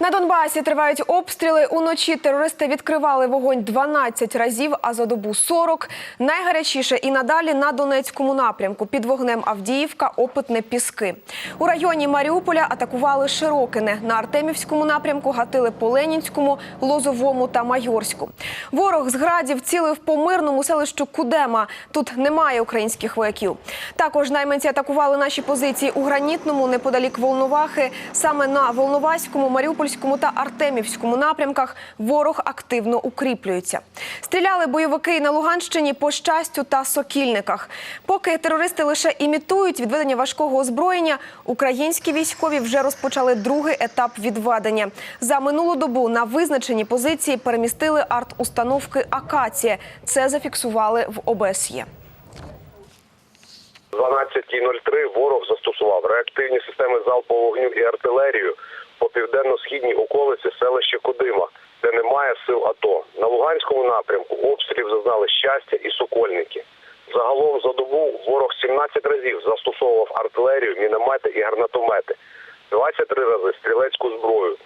На Донбасі тривають обстріли. Уночі терористи відкривали вогонь 12 разів, а за добу 40. Найгарячіше і надалі на Донецькому напрямку. Під вогнем Авдіївка, Опитне, Піски. У районі Маріуполя атакували Широкине. На Артемівському напрямку гатили по Ленінському, Лозовому та Майорську. Ворог з градів цілив по мирному селищу Кудема. Тут немає українських вояків. Також найманці атакували наші позиції у Гранітному, неподалік Волновахи. Саме на Волноваському, Маріупольському та Артемівському напрямках ворог активно укріплюється. Стріляли бойовики на Луганщині по щастю та сокільниках. Поки терористи лише імітують відведення важкого озброєння, українські військові вже розпочали другий етап відведення. За минулу добу на визначені позиції перемістили арт-установки Акація. Це зафіксували в ОБСЄ. 12.03 ворог застосував реактивні системи залпового вогню і артилерію по південно-східній околиці селища Кодима, де немає сил АТО. На Луганському напрямку обстрілів зазнали щастя і сокольники. Загалом за добу ворог 17 разів застосовував артилерію, міномети і гранатомети, 23 рази стрілецьку зброю.